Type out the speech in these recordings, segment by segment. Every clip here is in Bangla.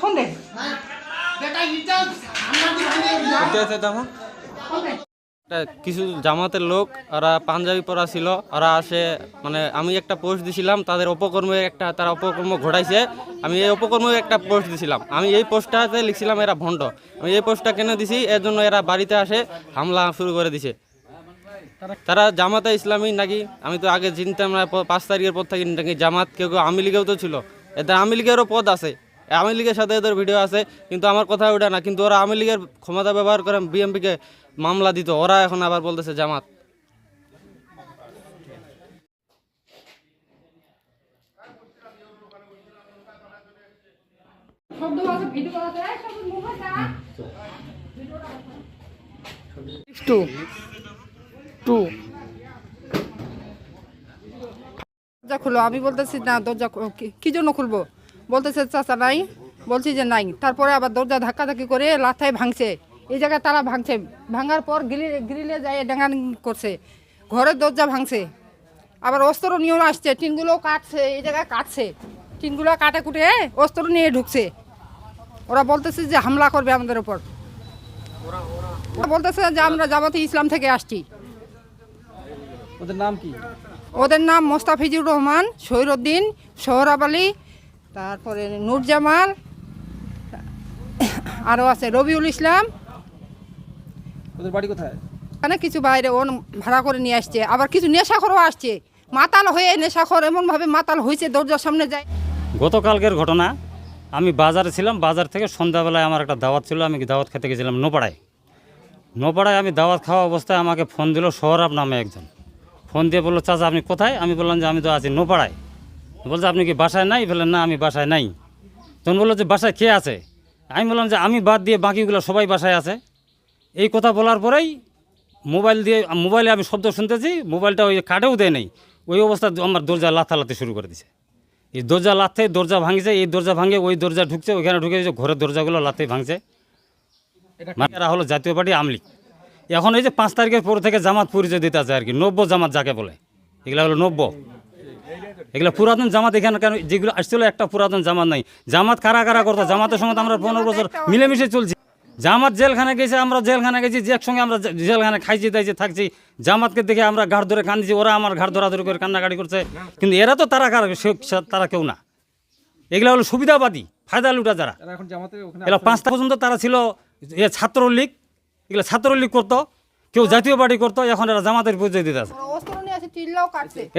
ফোন দে। জামা একটা কিছু জামাতের লোক ওরা পাঞ্জাবি পরা ছিল ওরা আসে মানে আমি একটা পোস্ট দিছিলাম তাদের অপকর্মে একটা তারা অপকর্ম ঘটাইছে আমি এই অপকর্মে একটা পোস্ট দিছিলাম। আমি এই পোস্টটাতে লিখছিলাম এরা ভণ্ড। আমি এই পোস্টটা কেন দিছি? এর জন্য এরা বাড়িতে আসে হামলা শুরু করে দিছে। তারা জামাতে ইসলামী নাকি? আমি তো আগে চিনতাম না পাঁচ তারিখের পর থাকি নাকি জামাত কেউ কেউ আওয়ামী লীগেও তো ছিল। এতে আওয়ামী লীগেরও পদ আছে। আওয়ামী লীগের সাথে এদের ভিডিও আছে কিন্তু আমার কথা ওটা না কিন্তু ওরা আওয়ামী লীগের ক্ষমতা ব্যবহার করে বিএমপিকে মামলা দিত ওরা এখন আবার বলতেছে জামাত। টু। টু। দরজা খুলো আমি বলতেছি না দরজা কি জন্য খুলবো? বলতেছে চাচা নাই। বলছি যে নাই। তারপরে আবার দরজা ধাক্কাধাক্কি করে লাথায় ভাঙছে। এই জায়গায় তালা ভাঙছে। ভাঙার পর গ্রিলে গ্রিলে যায় ডাঙ্গান করছে। ঘরের দরজা ভাঙছে। আবার অস্ত্র নিয়েও আসছে। টিনগুলো কাটছে। এই জায়গায় কাটছে। টিনগুলো কাটে কুটে অস্ত্র নিয়ে ঢুকছে। ওরা বলতেছে যে হামলা করবে আমাদের ওপর ওরা বলতেছে যে আমরা জামাতে ইসলাম থেকে আসছি। ওদের নাম কি? ওদের নাম মোস্তাফিজুর রহমান শহীরুদ্দিন সোহরাব আলী তারপরে নূরজামাল আরও আছে রবিউল ইসলাম। ওদের বাড়ি কোথায়? এখানে কিছু বাইরে ও ভাড়া করে নিয়ে আসছে। আবার কিছু নেশাখরও আসছে। মাতাল হয়ে নেশাখর এমনভাবে মাতাল হয়েছে দরজার সামনে যায়। গতকালকের ঘটনা আমি বাজারে ছিলাম বাজার থেকে সন্ধ্যাবেলায় আমার একটা দাওয়াত ছিল আমি দাওয়াত খেতে গেছিলাম? নোপাড়ায়। নোপাড়ায় আমি দাওয়াত খাওয়া অবস্থায় আমাকে ফোন দিল সৌরভ নামে একজন। ফোন দিয়ে বলল চাচা আপনি কোথায়? আমি বললাম যে আমি তো আছি নোপাড়ায়। বলছে আপনি কি বাসায় নাই? বললেন না আমি বাসায় নাই। তখন বলল যে বাসায় কে আছে? আমি বললাম যে আমি বাদ দিয়ে বাকিগুলো সবাই বাসায় আছে। এই কথা বলার পরেই মোবাইল দিয়ে মোবাইলে আমি শব্দ শুনতেছি মোবাইলটা ওই কাটেও দেয় নেই। ওই অবস্থা আমার দরজা লাথালাতে শুরু করে দিছে। এই দরজা লাথে দরজা ভাঙছে এই দরজা ভাঙে ওই দরজা ঢুকছে ওইখানে ঢুকে দিয়েছে ঘরের দরজাগুলো লাথে ভাঙছে। এরা হলো জাতীয় পার্টি আমলি এখন এই যে পাঁচ তারিখের পর থেকে জামাত পরিচয় দিতে আছে আর কি নব্য জামাত যাকে বলে এগুলো হলো নব্য। এগুলো পুরাতন জামাত এখানে কেন যেগুলো আসছিল একটা পুরাতন জামাত নাই। জামাত কারা কারা করতো? জামাতের সঙ্গে আমরা পনেরো বছর মিলেমিশে চলছি। জামাত জেলখানে গেছে আমরা জেলখানে গেছি যে একসঙ্গে আমরা জেলখানে খাইছি দাইছি থাকছি। জামাতকে দেখে আমরা ঘাট ধরে কান্দিছি ওরা আমার ঘাড় ধরাধরি করে কান্নাকাটি করছে। কিন্তু এরা তো তারা কারা তারা কেউ না। এগুলো হলো সুবিধাবাদী ফায়দা লুটা যারা। এগুলো পাঁচটা পর্যন্ত তারা ছিল এ ছাত্রলীগ। এগুলো ছাত্রলীগ করতো কেউ জাতীয় পার্টি করতো এখন এরা জামাতের পরিচয় দিতে আছে।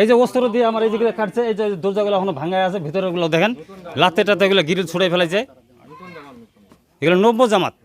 এই যে অস্ত্র দিয়ে আমার এই দিকে কাটছে, এই যে দরজাগুলো এখনও ভাঙা আছে, ভিতরেগুলো দেখেন লাতে টাতে এগুলো গিরিল ছুড়ে ফেলেছে। এগুলো নব্য জামাত।